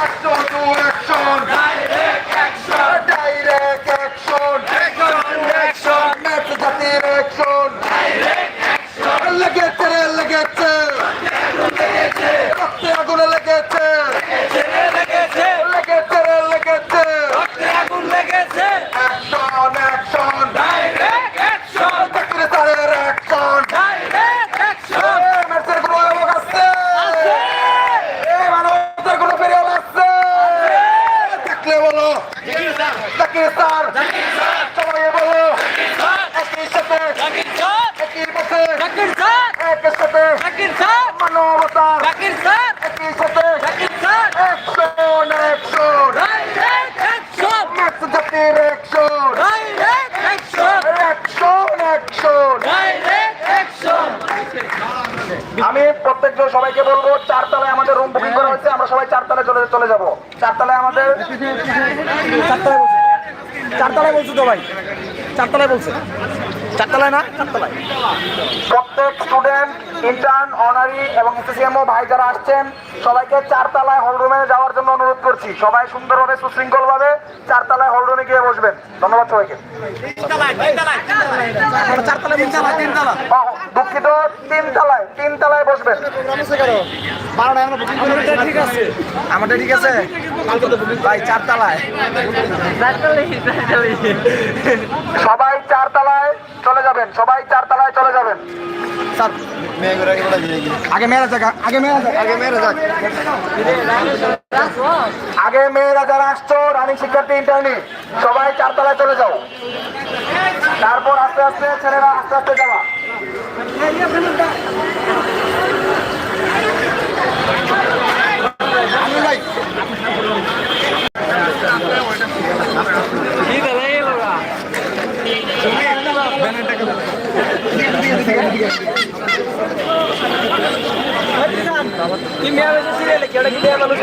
А как চাকরি স্যার সবাই বলো একই সাথে একই পথে একের সাথে মানবতার একই সাথে অ্যাকশন অ্যাকশন মেস জাতির অ্যাকশন অ্যাকশন অ্যাকশন আমি প্রত্যেকজন সবাইকে বলব, চারতলায় আমাদের রুম বুকিং করা হয়েছে, আমরা সবাই চারতলায় চলে চলে যাব। চারতলায় আমাদের চারতলায় বলছো তো ভাই? চারতলায় বলছে? চারতলায় না? চারতলায়। প্রত্যেক স্টুডেন্ট ইন্টার্ন অনারি এবং এসএসএমও ভাই যারা আসছেন সবাইকে চারতলায় হলরুমে যাওয়ার জন্য অনুরোধ করছি। সবাই সুন্দরভাবে সুশৃঙ্খলভাবে চারতলায় হলরুমে গিয়ে বসবেন। ধন্যবাদ সবাইকে। চারতলায় দুঃখিত তিন তলায় তিন তলায় বসবেন আমাদের ঠিক আছে। ভাই চারতলায়। সবাই চার তলায় চলে যাবেন সবাই চার তলায় চলে যাবেন। স্যার আগে মেয়েরা যাক আগে মেয়েরা যাক। আগে মেয়েরা যাক। আগে মেয়েরা যারা আসছো রানিং শিক্ষার্থী ইন্টার্নি সবাই চার তলায় চলে যাও। তারপর আস্তে আস্তে ছেলেরা আস্তে আস্তে যাওয়া। কি মেয়েরা সিরিয়ালে কেডা কি দেয়া মানুষ?